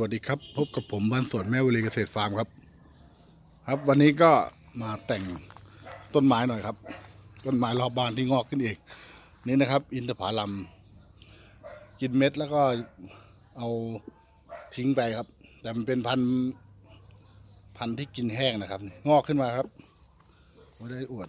วัสดีครับ พบกับผมบ้านสวนแม่วลีเกษตรฟาร์มครับ ครับวันนี้ก็มาแต่งต้นไม้หน่อยครับ ต้นไม้รอบบ้านที่งอกขึ้นเองนี่นะครับ อินทผลัมกินเม็ดแล้วก็เอาทิ้งไปครับ แต่มันเป็นพันพันที่กินแห้งนะครับ งอกขึ้นมาครับไม่ได้อวด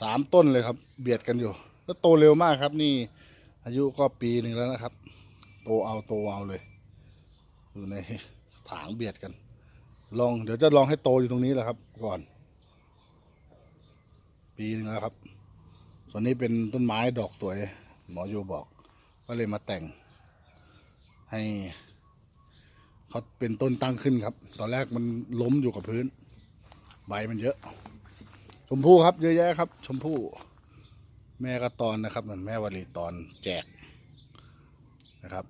สามต้นเลยครับ เบียดกันอยู่แล้วโตเร็วมากครับ นี่อายุก็ปีหนึ่งแล้วนะครับ โตเอาโตเอาเลย อยู่ในถางเบียดกัน ลองเดี๋ยวจะลองให้โตอยู่ตรงนี้แหละครับ ก่อน ปีหนึงแล้วครับ ส่วนนี้เป็นต้นไม้ดอกสวย หมอโยบอก ก็เลยมาแต่ง ให้เขาเป็นต้นตั้งขึ้นครับ ตอนแรกมันล้มอยู่กับพื้น ใบมันเยอะ ชมพู่ครับ เยอะแยะครับ ชมพู่ แม่ก็ตอนนะครับเหมือนแม่วลีตอนแจกนะครับ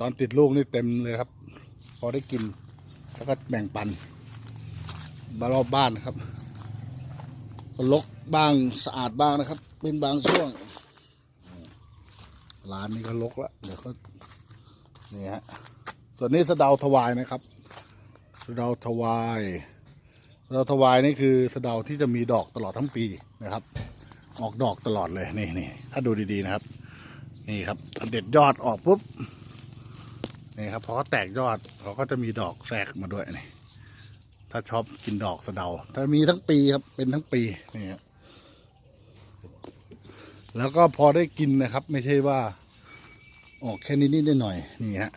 ตอนติดลูกนี่เต็มเลยครับ พอได้กิน แล้วก็แบ่งปันมารอบบ้านนะครับก็ลกบ้างสะอาดบ้างนะครับ เป็นบางช่วงร้านนี้ก็ลกแล้วเดี๋ยวก็นี่ฮะส่วนนี้สะเดาถวายนะครับสะเดาถวายสะเดาถวายนี่คือสะเดาที่จะมีดอกตลอดทั้งปีนะครับ ออกดอกตลอดเลยนี่นี่ถ้าดูดีๆนะครับ นี่ครับเด็ดยอดออกปุ๊บ นี่ครับพอเขาแตกยอดเขาก็จะมีดอกแทรกมาด้วยนี่ถ้าชอบกินดอกสะเดาถ้ามีทั้งปีครับเป็นทั้งปีนี่ครับแล้วก็พอได้กินนะครับ ไม่ใช่ว่า ออกแค่นี้นิดหน่อยนี่ฮะ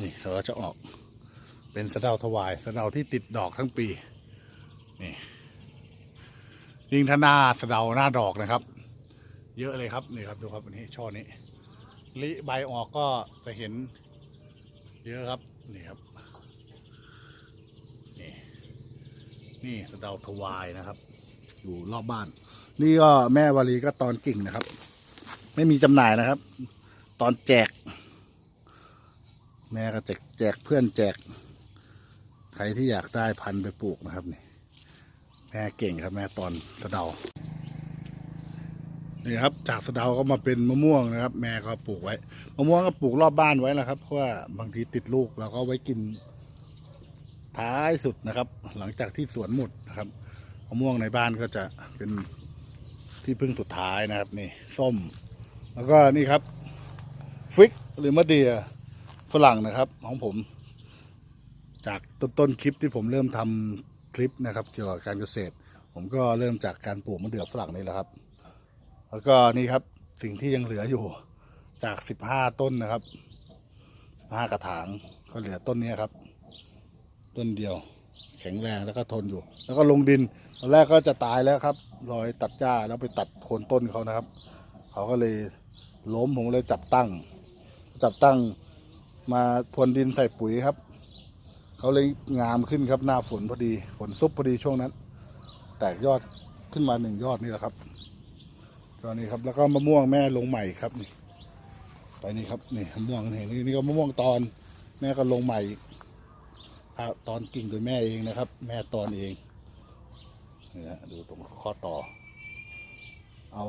นี่เขาจะออกเป็นสะเดาถวายสะเดาที่ติดดอกทั้งปีนี่ยิ่งถ้าหน้าสะเดาหน้าดอกนะครับ เยอะเลยครับนี่ครับดูครับอันนี้ช่อนี้ลิใบออกก็จะเห็น เยอะครับ นี่ครับ นี่ นี่สะเดาทวายนะครับ อยู่รอบบ้าน นี่ก็แม่วาลีก็ตอนกิ่งนะครับ ไม่มีจำหน่ายนะครับ ตอนแจก แม่ก็แจกแจกเพื่อนแจก ใครที่อยากได้พันไปปลูกนะครับนี่แม่เก่งครับแม่ตอนสะเดา นี่ครับ จากสะเดาก็มาเป็นมะม่วงนะครับ แม่ก็ปลูกไว้มะม่วงก็ปลูกรอบบ้านไว้แล้วครับเพราะว่าบางทีติดลูกเราก็ไว้กินท้ายสุดนะครับ หลังจากที่สวนหมดนะครับมะม่วงในบ้านก็จะเป็นที่พึ่งสุดท้ายนะครับ นี่ส้ม แล้วก็นี่ครับฟิกหรือมะเดียฝรั่งนะครับ ของผม จากต้นต้นคลิปที่ผมเริ่มทำคลิปนะครับ เกี่ยวกับการเกษตร ผมก็เริ่มจากการปลูกมะเดื่อฝรั่งนี่แหละครับ แล้วก็นี่ครับสิ่งที่ยังเหลืออยู่จากสิบห้าต้นนะครับห้ากระถางก็เหลือต้นนี้ครับ ต้นเดียว แข็งแรงแล้วก็ทนอยู่ แล้วก็ลงดินตอนแรกก็จะตายแล้วครับรอยตัดหญ้าแล้วไปตัดโคนต้นเขานะครับ เขาก็เลยล้มผมเลยจับตั้ง จับตั้งมาพรวนดินใส่ปุ๋ยครับ เขาเลยงามขึ้นครับหน้าฝนพอดี ฝนซุบพอดีช่วงนั้น แตกยอดขึ้นมาหนึ่งยอดนี่แหละครับ ตอนนี้ครับแล้วก็มะม่วงแม่ลงใหม่ครับนี่ไปนี่ครับนี่มะม่วงนี่นี่ก็มะม่วงตอนแม่ก็ลงใหม่ตอนกิ่งโดยแม่เองนะครับ แม่ตอนเองนี่นะดูตรงข้อต่อ เอา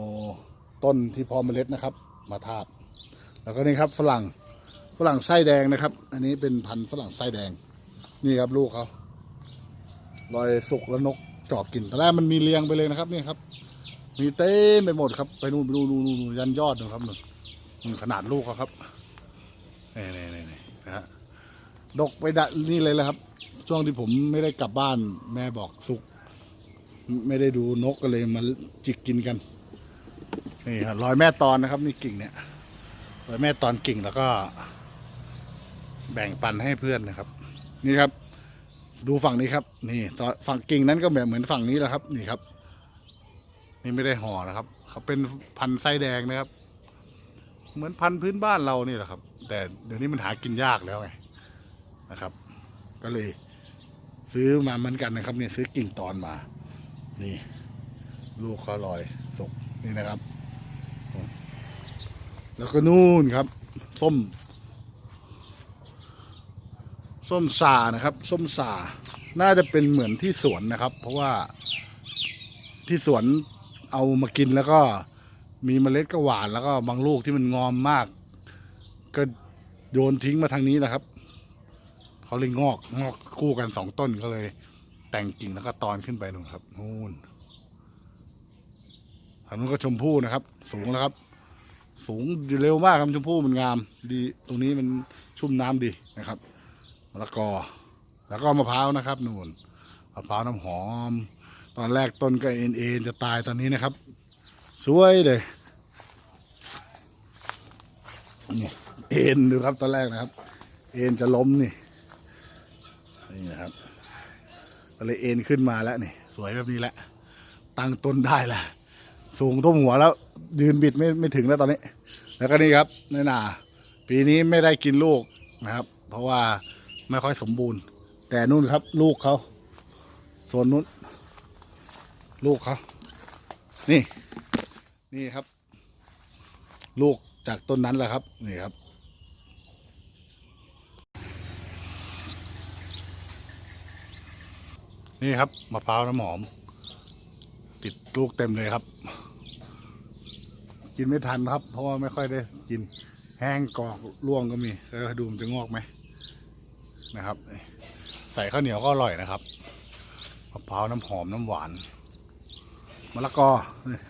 ต้นที่พอมเมล็ดนะครับ มาทาบ แล้วก็นี่ครับฝรั่งฝรั่งไส้แดงนะครับ อันนี้เป็นพันธุ์ฝรั่งไส้แดง นี่ครับลูกเขารอยสุกแล้วนกจอบกินตอนแรกมันมีเรียงไปเลยนะครับนี่ครับ มีเต็มไปหมดครับ ไปนู่นไปนู่นนู่นยันยอดนะครับนู่นนู่นขนาดลูกเขาครับนี่นี่นี่นี่นะฮะดกไปดะนี่เลยแหละครับ ช่วงที่ผมไม่ได้กลับบ้าน แม่บอกสุก ไม่ได้ดูนกก็เลยมาจิกกินกันนี่ครับรอยแม่ตอนนะครับ นี่กิ่งเนี่ยรอยแม่ตอนกิ่งแล้วก็ แบ่งปันให้เพื่อนนะครับ นี่ครับ ดูฝั่งนี้ครับ นี่ตอนฝั่งกิ่งนั้นก็แบบเหมือนฝั่งนี้แหละครับ นี่ครับ นี่ไม่ได้ห่อนะครับเขาเป็นพันธุ์ไส้แดงนะครับ เหมือนพันธุ์พื้นบ้านเรานี่แหละครับ แต่เดี๋ยวนี้มันหากินยากแล้วไงนะครับ ก็เลย ซื้อมาเหมือนกันนะครับเนี่ยซื้อกิ่งตอนมา นี่ ลูกเขาลอยสุกนี่นะครับ แล้วก็นู่นครับ ส้ม ส้มสานะครับ ส้มสาน่าจะเป็นเหมือนที่สวนนะครับ เพราะว่าที่สวน เอามากินแล้วก็มีเมล็ดก็หวานแล้วก็บางลูกที่มันงอมมาก ก็โยนทิ้งมาทางนี้แหละครับเขาเลยงอกงอกคู่กันสองต้นก็เลย แต่งกิ่งแล้วก็ตอนขึ้นไปนู่นครับนู่นทางนู้นก็ชมพู่นะครับ สูงแล้วครับ สูงเร็วมากครับชมพู่มันงาม ดีตรงนี้มันชุ่มน้ำดีนะครับมะละกอ แล้วก็มะพร้าวนะครับนู่นมะพร้าวน้ำหอม ตอนแรกต้นก็เอ็นเอ็นจะตายตอนนี้นะครับ สวยเลยนี่เอ็นดูครับตอนแรกนะครับ เอ็นจะล้มนี่นี่นะครับก็เลยเอ็นขึ้นมาแล้วนี่ สวยแบบนี้แหละ ตั้งต้นได้ละสูงท่วมหัวแล้ว ยืนบิดไม่ไม่ถึงแล้วตอนนี้ แล้วก็นี่ครับในนาปีนี้ไม่ได้กินลูกนะครับ เพราะว่าไม่ค่อยสมบูรณ์ แต่นู่นครับ ลูกเขาโซนนู้น ลูกเขานี่ นี่ครับ ลูกจากต้นนั้นแหละครับ นี่ครับ นี่ครับมะพร้าวน้ำหอม ติดลูกเต็มเลยครับ กินไม่ทันครับ เพราะว่าไม่ค่อยได้กินแห้งกรอกร่วงก็มีแล้วดูมันจะงอกไหมนะครับ ใส่ข้าวเหนียวก็อร่อยนะครับมะพร้าวน้ำหอมน้ำหวาน มะละกอ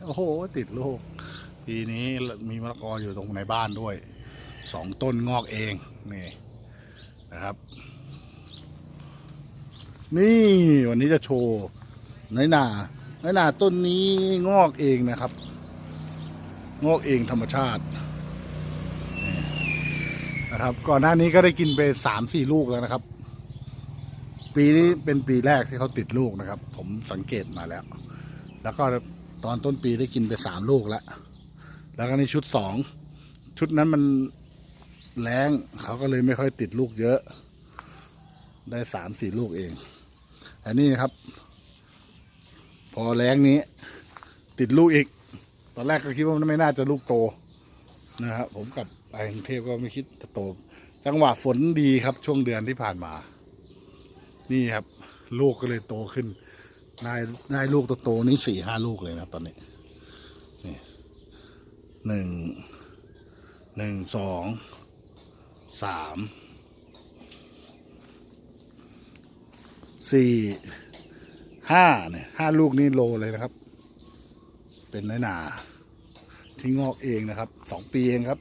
โอ้โห ติดลูก ปีนี้มีมะละกออยู่ตรงในบ้านด้วย สองต้นงอกเอง นี่นะครับ นี่วันนี้จะโชว์น้อยหนาน้อยหนาต้นนี้งอกเองนะครับ งอกเองธรรมชาตินะครับ ก่อนหน้านี้ก็ได้กินไปสามสี่ลูกแล้วนะครับ ปีนี้เป็นปีแรกที่เขาติดลูกนะครับ ผมสังเกตมาแล้ว แล้วก็ตอนต้นปีได้กินไปสามลูกแล้ว แล้วก็ในชุดสอง ชุดนั้นมันแรงเขาก็เลยไม่ค่อยติดลูกเยอะ ได้สามสี่ลูกเอง อันนี้ครับ พอแรงนี้ ติดลูกอีก ตอนแรกก็คิดว่าไม่น่าจะลูกโตนะครับผมกับไปกรุงเทพก็ไม่คิดจะโต จังหวะฝนดีครับช่วงเดือนที่ผ่านมา นี่ครับ ลูกก็เลยโตขึ้น ได้ได้ลูกโตๆนี้สี่ห้าลูกเลยนะครับตอนนี้นี่หนึ่งหนึ่งสองสามสี่ห้าเนี่ยห้าลูกนี่โลเลยนะครับ เป็นน้อยหนา ที่งอกเองนะครับสองปีเองครับ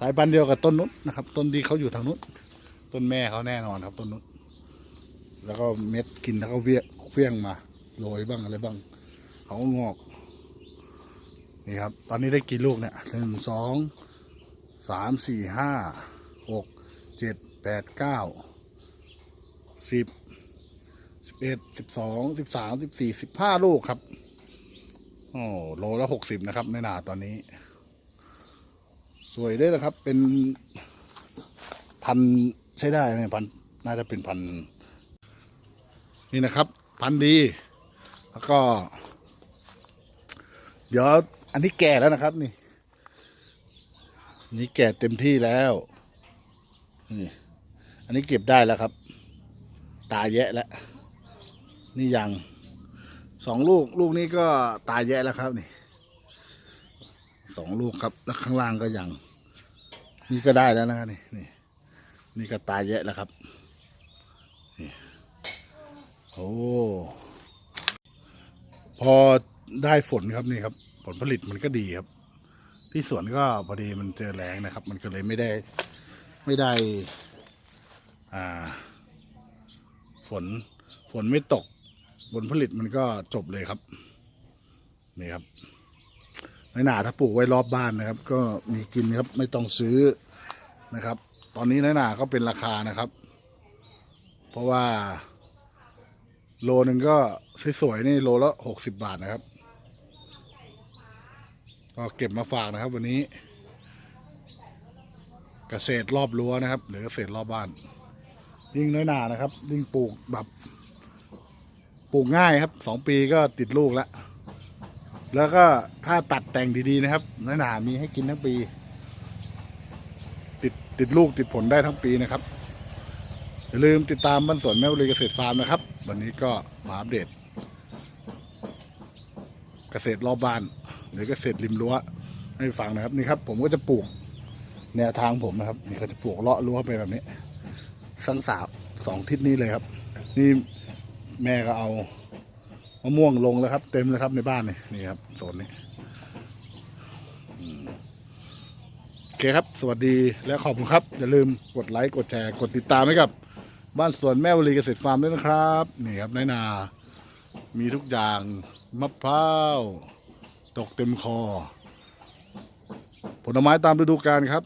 สายพันธุ์เดียวกับต้นนุ้นนะครับ ต้นที่เขาอยู่ทางนู้นต้นแม่เขาแน่นอนครับต้นนุ้น แล้วก็เม็ดกินแล้วก็เวียเฟี้ยงมาโรยบ้างอะไรบ้างเขาก็งอก นี่ครับ ตอนนี้ได้กี่ลูกเนี่ยหนึ่งสองสามสี่ห้าหกเจ็ดแปดเก้าสิบสิบเอ็ดสิบสองสิบสามสิบสี่สิบห้าลูกครับโอ้โลละหกสิบนะครับในนาตอนนี้ สวยด้วยนะครับเป็นพันใช้ได้ไหมพันน่าจะเป็นพันธ นี่นะครับ พันธุ์ดี แล้วก็ เดี๋ยวอันนี้แก่แล้วนะครับ นี่นนี่แก่เต็มที่แล้วนี่อันนี้เก็บได้แล้วครับ ตายแยะแล้วนี่ยังสองลูก ลูกนี้ก็ตายแยะแล้วครับนี่สองลูกครับ แล้วข้างล่างก็ยัง นี่ก็ได้แล้วนะครับนี่นี่นี่ก็ตายแยะแล้วครับ โอ้พอได้ฝนครับนี่ครับ ผลผลิตมันก็ดีครับ ที่สวนก็พอดีมันเจอแรงนะครับ มันก็เลยไม่ได้ ไม่ได้ อ่า ฝนฝนไม่ตกผลผลิตมันก็จบเลยครับ นี่ครับในหนาถ้าปลูกไว้รอบบ้านนะครับ ก็มีกินครับ ไม่ต้องซื้อนะครับ ตอนนี้ในหนาก็เป็นราคานะครับ เพราะว่า โลหนึ่งก็สวยๆนี่โลละหกสิบบาทนะครับ ก็เก็บมาฝากนะครับ วันนี้ เกษตรรอบรั้วนะครับ หรือเกษตรรอบบ้าน ยิ่งน้อยหนานะครับ ยิ่งปลูกแบบปลูกง่ายครับสองปีก็ติดลูกแล้ว แล้วก็ถ้าตัดแต่งดีๆนะครับน้อยหนามีให้กินทั้งปี ติดติดลูกติดผลได้ทั้งปีนะครับอย่าลืมติดตามบ้านสวนแม่บุรีเกษตรฟาร์มนะครับ วันนี้ก็มาอัปเดต เกษตรรอบบ้าน หรือเกษตรริมรั้วให้ฟังนะครับนี่ครับ ผมก็จะปลูกแนวทางผมนะครับ นี่เขาจะปลูกเลาะรั้วไปแบบนี้ทั้งสามสองทิศนี้เลยครับ นี่แม่ก็เอามะม่วงลงแล้วครับ เต็มเลยครับในบ้านนี่นี่ครับโซนนี้โอเคครับ สวัสดีและขอบคุณครับ อย่าลืมกดไลค์กดแชร์กดติดตามให้กับ บ้านสวนแม่วลีเกษตรฟาร์มด้วยนะครับนี่ครับในนา มีทุกอย่างมะพร้าวตกเต็มคอ ผลไม้ตามฤดูกาลครับ